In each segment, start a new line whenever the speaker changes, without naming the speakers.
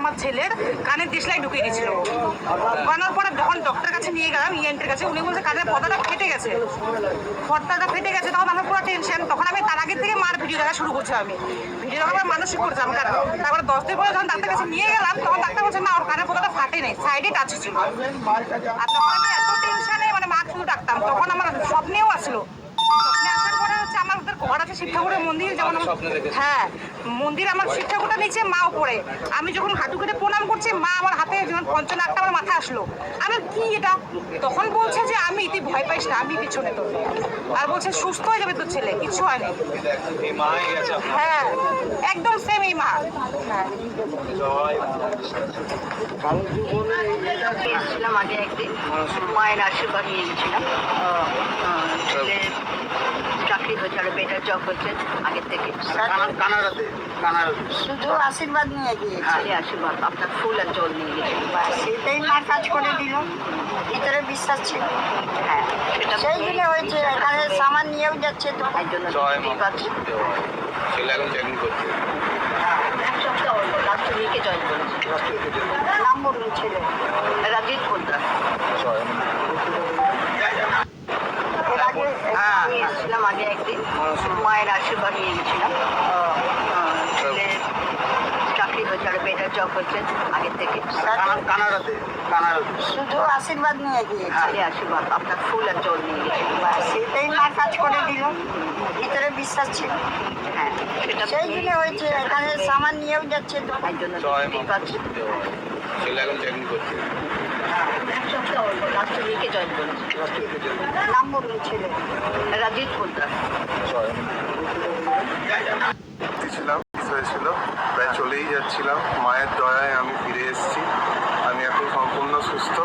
আমার ছেলের কানের দেশলাই ঢুকে গেছিল ঢোকানোর পরে যখন ডক্টর কাছে নিয়ে গেলাম ইএনটির কাছে, উনি বলছে, কানের পর্দাটা ফেটে গেছে। পর্দাটা ফেটে গেছে, তখন আমার পুরো টেনশন তখন আমি তার আগের থেকে মার ভিডিও দেখা শুরু করছি আমি। ভিডিও দেখা আমার মানসিক করছিলাম কারণ তারপরে দশ দিন পরে যখন ডাক্তার কাছে নিয়ে গেলাম, তখন ডাক্তার বলছে, না, ওর কানের পর্দাটা ফাটে নেই সাইডে টাচ ছিল। আর তখন আমি এত টেনশনে মানে মা শুধু ডাকতাম। তখন আমার স্বপ্নেও আসলো। স্বপ্নে ওদের ঘর আছে শিব ঠাকুরের মন্দির যেমন আমার-
স্বপ্নে
হ্যাঁ মন্দির আমার শিব ঠাকুরটা নিচে মা উপরে। আমি যখন হাঁটু কেটে প্রণাম করছি মা আমার হাতে যখন পঞ্চনাকটা আমার মাথা আসলো। আমি কি এটা? তখন বলছে যে আমি তুই ভয় পাইস না আমি পিছনে তোর আর বলছে সুস্থ হয়ে যাবে তোর ছেলে কিছু হয়নি।
এই মা গেছে। আপনার
হ্যাঁ একদম সেম এই মা। হ্যাঁ।
এসেছিলাম আগে একদিন। মায়ের আশীর্বাদ নিয়ে গেছিলাম চাকরি হয়েছে আর বেটার জব হচ্ছে আগের থেকে।
কানাডাতে কানাডাতে
শুধু আশীর্বাদ নিয়ে গিয়েছি। আশীর্বাদ আপনার ফুল আর জল নিয়ে গেছি সেটাই মা কাজ করে দিল। ভিতরে বিশ্বাস ছিল। হ্যাঁ সেই জন্য হয়েছে এখানে সামান নিয়েও যাচ্ছে তো। তাই জন্য
ছেলে এখন চাকরি করছে।
লাস্ট উইকে জয়েন করেছি। নাম বলুন ছেলে রাজীব পোদ্দার
জয় মা।
এর আগে
হ্যাঁ,
আমি এসেছিলাম আগে একদিন। মায়ের আশীর্বাদ নিয়ে গেছিলাম ছেলের চাকরি হয়েছে আর বেটার জব হচ্ছে আগের থেকে।
কানা- কানাডাতে
শুধু আশীর্বাদ নিয়ে গিয়েছি। আশীর্বাদ আপনার ফুল আর জল নিয়ে গেছি সেটাই মা কাজ করে দিল। ভিতরে বিশ্বাস ছিল। হ্যাঁ সেটা সেই জন্য হয়েছে এখানে সামান নিয়েও যাচ্ছে তো তাই জন্য
ছেলে এখন চাকরি করছে।
প্রায় চলেই যাচ্ছিলাম। মায়ের দয়ায় আমি ফিরে এসেছি। আমি এখন সম্পূর্ণ সুস্থ।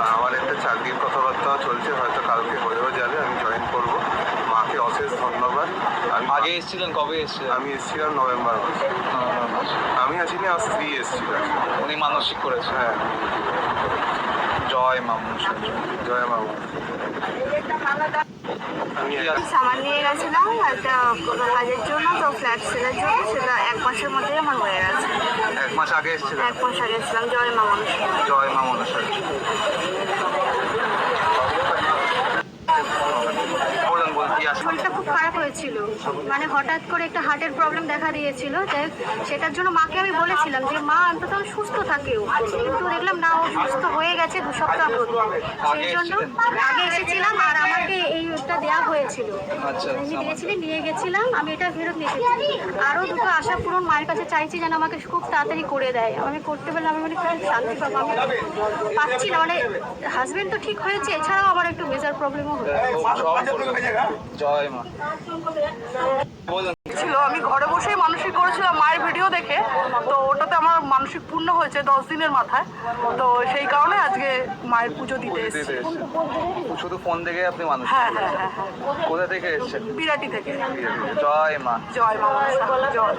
আর আমার একটা চাকরির কথাবার্তাও চলছে, হয়তো কালকে হয়েও যাবে আমি জয়েন করব মাকে অশেষ ধন্যবাদ আমি
আগে এসেছিলেন কবে এসেছিলেন?
আমি এসেছিলাম নভেম্বর মাসে। আমি আসিনি আমার স্ত্রী এসেছিল
উনি মানসিক করেছেন।
হ্যাঁ।
জয় মা মনসা।
জয় মা আমি
সামান নিয়ে গেছিলাম একটা কোনো কাজের জন্য তো ফ্ল্যাট সেলের জন্য সেটা এক মাসের মধ্যেই আমার হয়ে গেছে।
এক মাস আগে এসেছিলেন?
এক মাস আগে এসেছিলাম জয় মা মানুষ
জয় মা মনসা বলুন বলুন কি আছে
শরীরটা খুব খারাপ হয়েছিল। মানে হঠাৎ করে একটা হার্টের প্রবলেম দেখা দিয়েছিল। তাই সেটার জন্য মাকে আমি বলেছিলাম যে মা অন্তত সুস্থ থাকে ও। কিন্তু দেখলাম না ও সুস্থ হয়ে গেছে দু সপ্তাহ সেই জন্য আগে এসেছিলাম আর আমাকে এইটা দেওয়া হয়েছিল।
আচ্ছা
আমি দিয়েছিলি নিয়ে গেছিলাম আমি এটা ফেরত নিয়ে এসেছি। আরও দুটো আশা পূরণ মায়ের কাছে চাইছি যেন আমাকে খুব তাড়াতাড়ি করে দেয়। আমি করতে পারলে আমি মানে খুব শান্তি পাবো। আমি পাচ্ছি না। মানে হাজবেন্ড তো ঠিক হয়েছে এছাড়াও আমার একটু মেজার প্রবলেমও
সব বলুন। জয় মা।
ছিল আমি ঘরে বসেই মানসিক করেছিলাম মায়ের ভিডিও দেখে। তো ওটাতে আমার মানসিক পূর্ণ হয়েছে দশ দিনের মাথায়। তো সেই কারণে আজকে মায়ের পুজো দিতে এসেছি।
শুধু ফোন দেখে আপনি মানুষ
হ্যাঁ হ্যাঁ হ্যাঁ হ্যাঁ
কোথা থেকে এসেছেন?
বিরাটি থেকে।
জয় মা।
জয় মা জয়।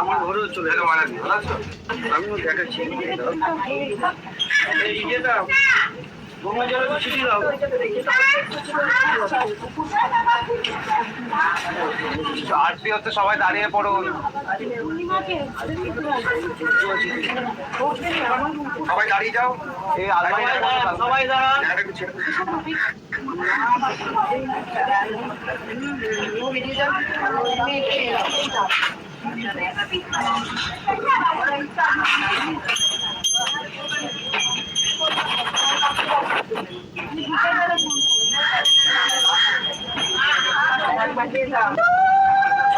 আমার ঘরেও চলে আমিও দেখাচ্ছি এই ইয়েটা ছিটি দাও
আরতি হচ্ছে সবাই দাঁড়িয়ে পড়ুন।
সবাই দাঁড়িয়ে যাও।
এই আলমারি
সবাই দাঁড়ান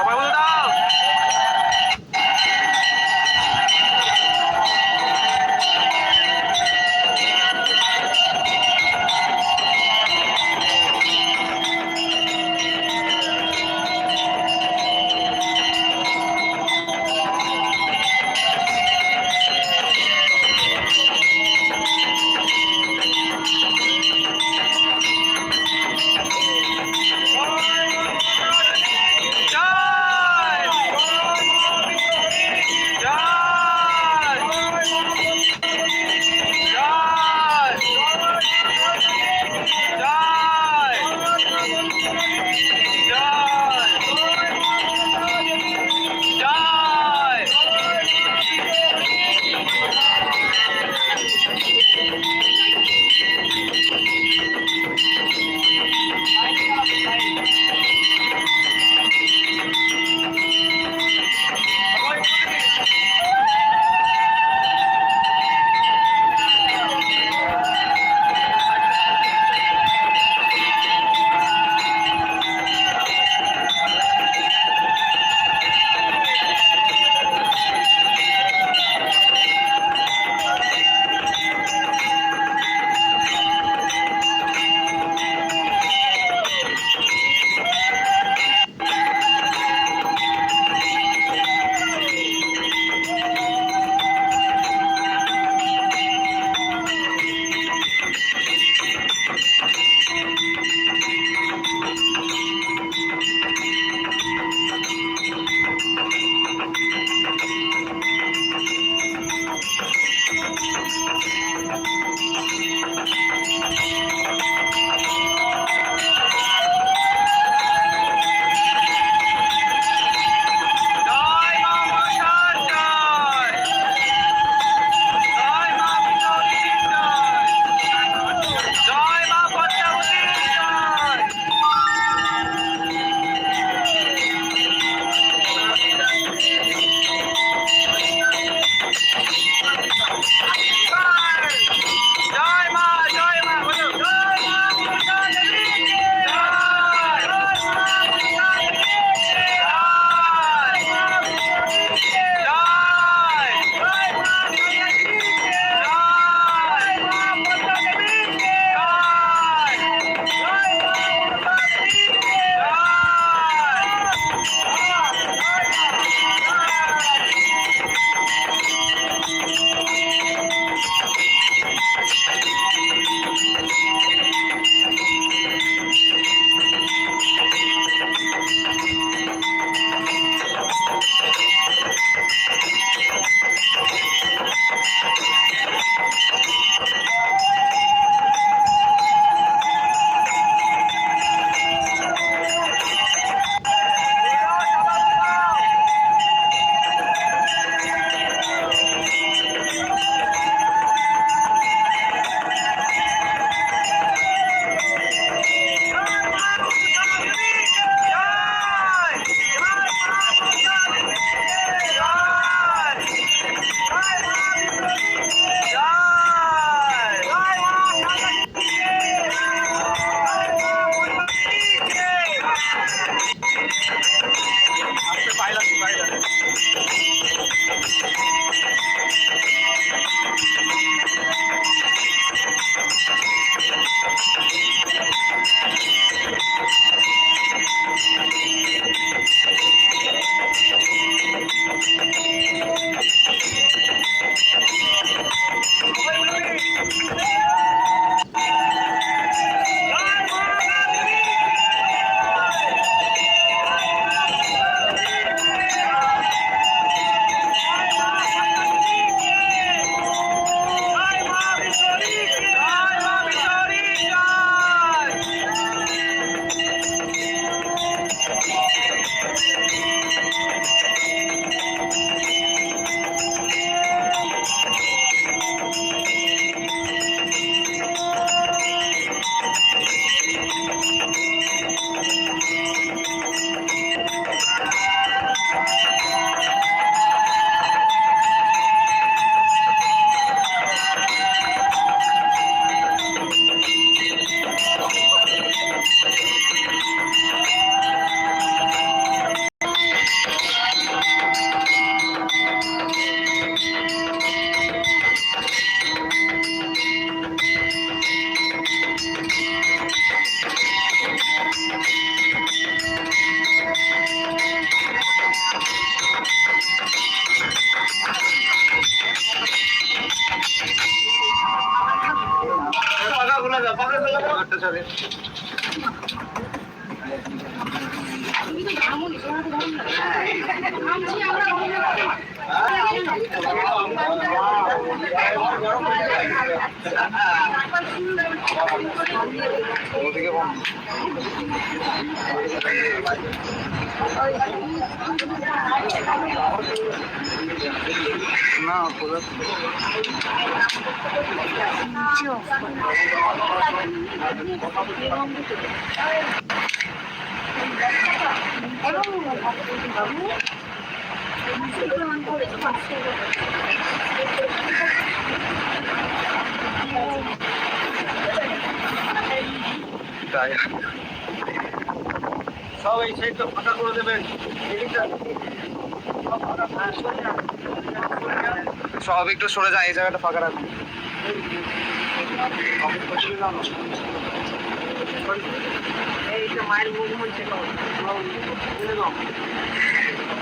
বলে দাও জয় না তাই
সব এই সাইডটা ফাঁকা করে দেবেন।
সব একটু সরে যায়, এই জায়গাটা ফাঁকা রাখুন।
এই তো মায়ের মুখ হচ্ছে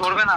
ধরবে না।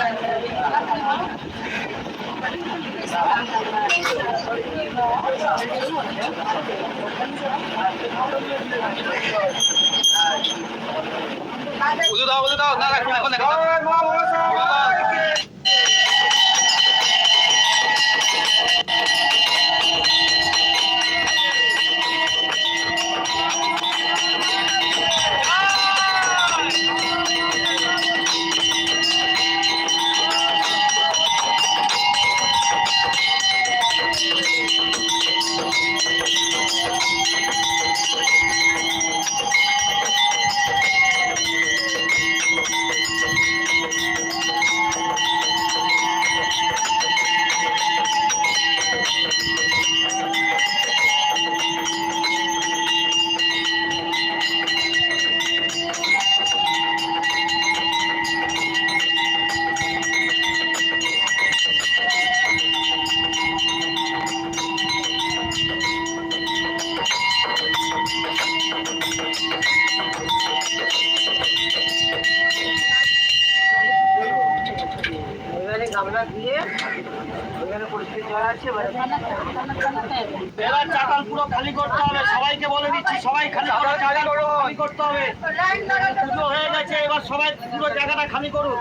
না উদু দাও উদু দাও না রাখুন এখন এখন
এবারে গামলা
পুরো খালি করতে হবে, সবাইকে বলে দিচ্ছি, সবাই খালি করতে হবে। হয়ে গেছে, এবার সবাই পুরো জায়গাটা খালি করুন।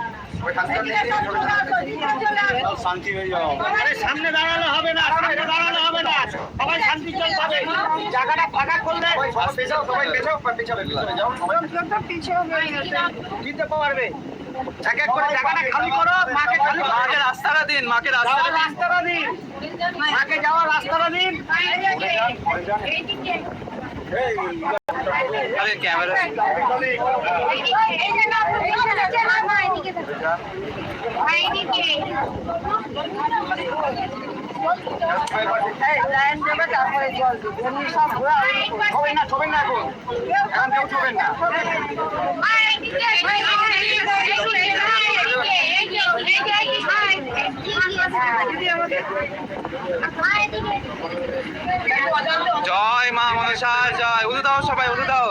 শান্তি হয়ে যাও
আরে সামনে দাঁড়ানো হবে না সামনে দাঁড়ানো হবে না। সবাই শান্তি চল পাবে। জায়গাটা ফাঁকা করলে
সবাই পেছাও পেছাও যাও।
দিতে পারবে। এক এক করে জায়গাটা খালি করো মাকে খালি
মাকে রাস্তাটা দিন মাকে রাস্তাটা
রাস্তাটা দিন। মাকে যাওয়ার রাস্তাটা দিন।
আরে ক্যামেরা
লাইন দেবে তারপরে জল দেবে। এমনি সব ঘোরা
ছবেন না এখন। এখন কেউ ছবেন না।
জয় মা মনসা জয়। উদু দাও সবাই উদু দাও।